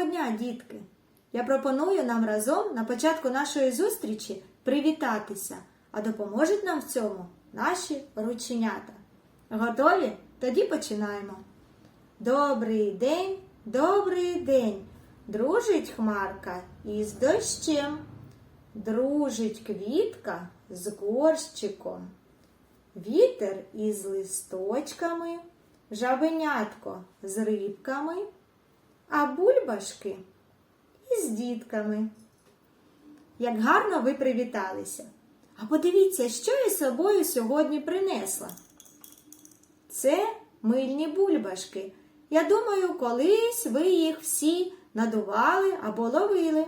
Доброго дня, дітки! Я пропоную нам разом на початку нашої зустрічі привітатися, а допоможуть нам в цьому наші рученята. Готові? Тоді починаємо. Добрий день, добрий день! Дружить хмарка із дощем, дружить квітка з горщиком. Вітер із листочками, жабенятко з рибками, а бульбашки із дітками. Як гарно ви привіталися. А подивіться, що я собою сьогодні принесла. Це мильні бульбашки. Я думаю, колись ви їх всі надували або ловили.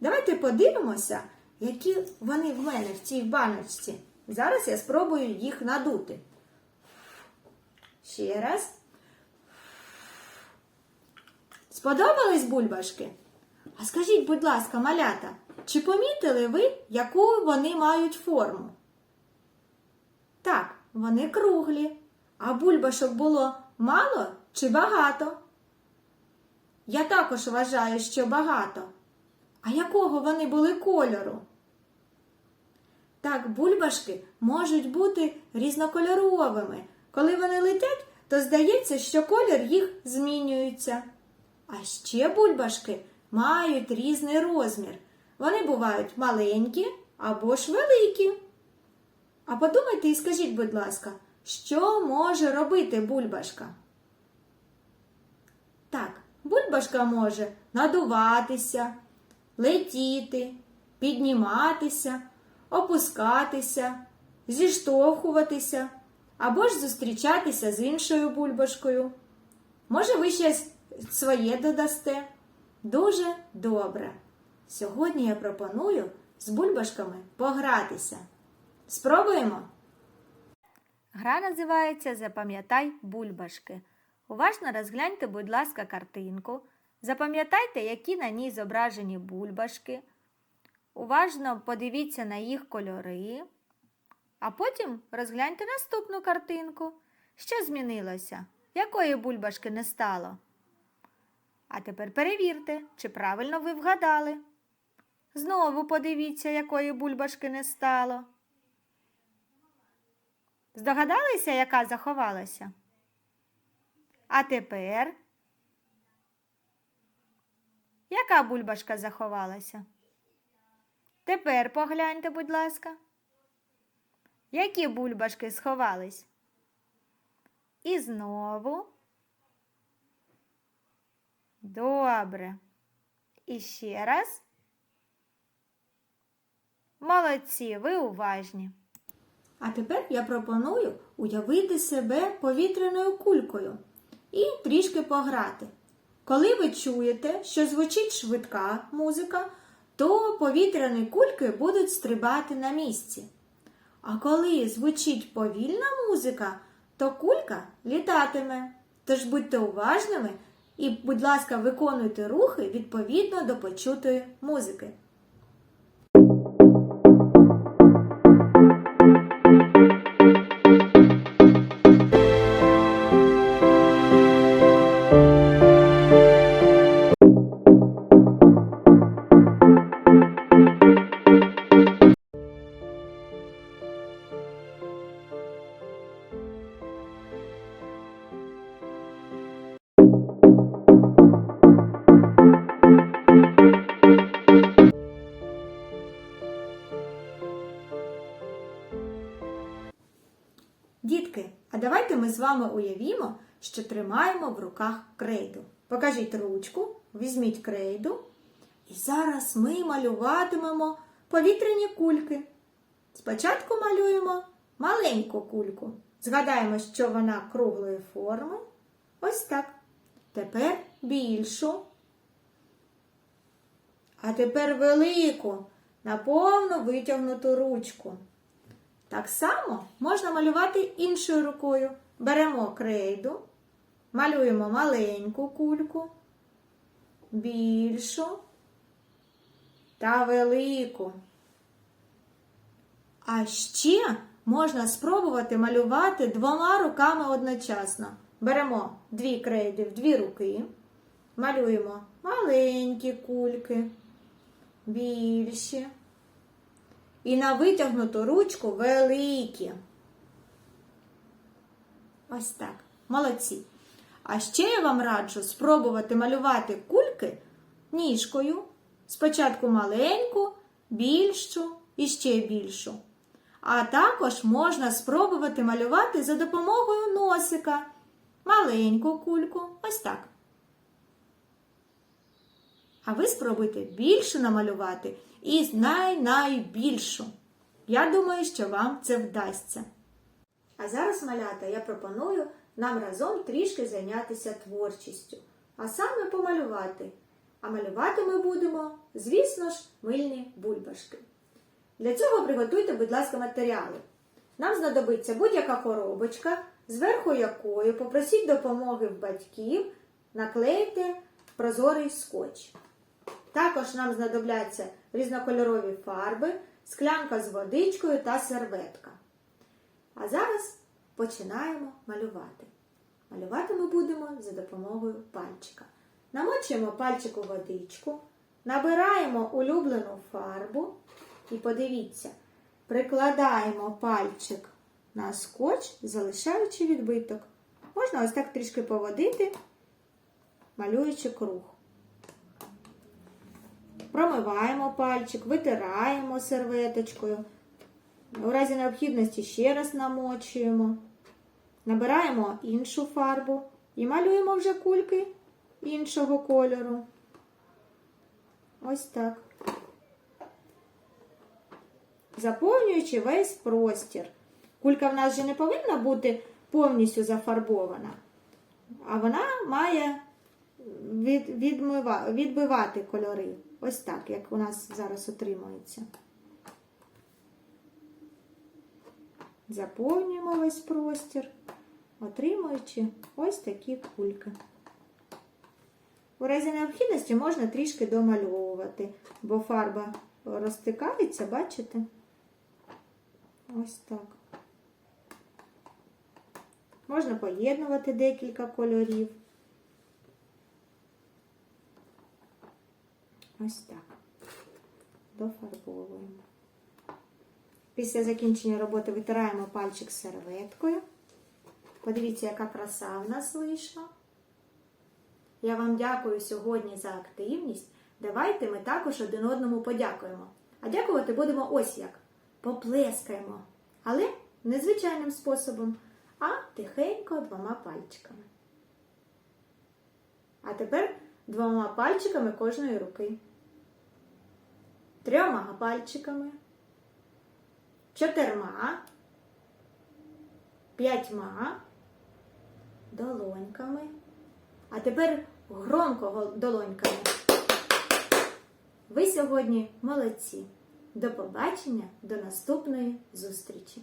Давайте подивимося, які вони в мене в цій баночці. Зараз я спробую їх надути. Ще раз. Сподобались бульбашки? А скажіть, будь ласка, малята, чи помітили ви, яку вони мають форму? Так, вони круглі. А бульбашок було мало чи багато? Я також вважаю, що багато. А якого вони були кольору? Так, бульбашки можуть бути різнокольоровими. Коли вони летять, то здається, що колір їх змінюється. А ще бульбашки мають різний розмір. Вони бувають маленькі або ж великі. А подумайте і скажіть, будь ласка, що може робити бульбашка? Так, бульбашка може надуватися, летіти, підніматися, опускатися, зіштовхуватися або ж зустрічатися з іншою бульбашкою. Може, ви ще своє додасте? Дуже добре. Сьогодні я пропоную з бульбашками погратися. Спробуємо? Гра називається Запам'ятай бульбашки. Уважно розгляньте, будь ласка, картинку. Запам'ятайте, які на ній зображені бульбашки. Уважно подивіться на їх кольори. А потім розгляньте наступну картинку. Що змінилося? Якої бульбашки не стало? А тепер перевірте, чи правильно ви вгадали. Знову подивіться, якої бульбашки не стало. Здогадалися, яка заховалася? А тепер яка бульбашка заховалася? Тепер погляньте, будь ласка. Які бульбашки сховались? І знову. Добре. І ще раз. Молодці, ви уважні. А тепер я пропоную уявити себе повітряною кулькою і трішки пограти. Коли ви чуєте, що звучить швидка музика, то повітряні кульки будуть стрибати на місці. А коли звучить повільна музика, то кулька літатиме. Тож будьте уважними і, будь ласка, виконуйте рухи відповідно до почутої музики. Дітки, а давайте ми з вами уявімо, що тримаємо в руках крейду. Покажіть ручку, візьміть крейду. І зараз ми малюватимемо повітряні кульки. Спочатку малюємо маленьку кульку. Згадаємо, що вона круглої форми. Ось так. Тепер більшу. А тепер велику, на повну витягнуту ручку. Так само можна малювати іншою рукою. Беремо крейду, малюємо маленьку кульку, більшу та велику. А ще можна спробувати малювати двома руками одночасно. Беремо дві крейди в дві руки, малюємо маленькі кульки, більші. І на витягнуту ручку великі. Ось так. Молодці. А ще я вам раджу спробувати малювати кульки ніжкою. Спочатку маленьку, більшу і ще більшу. А також можна спробувати малювати за допомогою носика. Маленьку кульку. Ось так. А ви спробуйте більше намалювати і най-найбільшу. Я думаю, що вам це вдасться. А зараз, малята, я пропоную нам разом трішки зайнятися творчістю, а саме помалювати. А малювати ми будемо, звісно ж, мильні бульбашки. Для цього приготуйте, будь ласка, матеріали. Нам знадобиться будь-яка коробочка, зверху якої попросіть допомоги в батьків, наклейте прозорий скотч. Також нам знадобляться різнокольорові фарби, склянка з водичкою та серветка. А зараз починаємо малювати. Малювати ми будемо за допомогою пальчика. Намочуємо пальчик у водичку, набираємо улюблену фарбу і подивіться, прикладаємо пальчик на скотч, залишаючи відбиток. Можна ось так трішки поводити, малюючи круг. Промиваємо пальчик, витираємо серветочкою. У разі необхідності ще раз намочуємо. Набираємо іншу фарбу і малюємо вже кульки іншого кольору. Ось так. Заповнюючи весь простір. Кулька в нас же не повинна бути повністю зафарбована, а вона має відбивати кольори. Ось так, як у нас зараз отримується. Заповнюємо весь простір, отримуючи ось такі кульки. У разі необхідності можна трішки домальовувати, бо фарба розтикається, бачите? Ось так. Можна поєднувати декілька кольорів. Ось так. Дофарбовуємо. Після закінчення роботи витираємо пальчик серветкою. Подивіться, яка краса в нас вийшла. Я вам дякую сьогодні за активність. Давайте ми також один одному подякуємо. А дякувати будемо ось як. Поплескаємо. Але не звичайним способом, а тихенько двома пальчиками. А тепер двома пальчиками кожної руки. Трьома пальчиками. Чотирма. П'ятьма. Долоньками. А тепер громко долоньками. Ви сьогодні молодці. До побачення, до наступної зустрічі!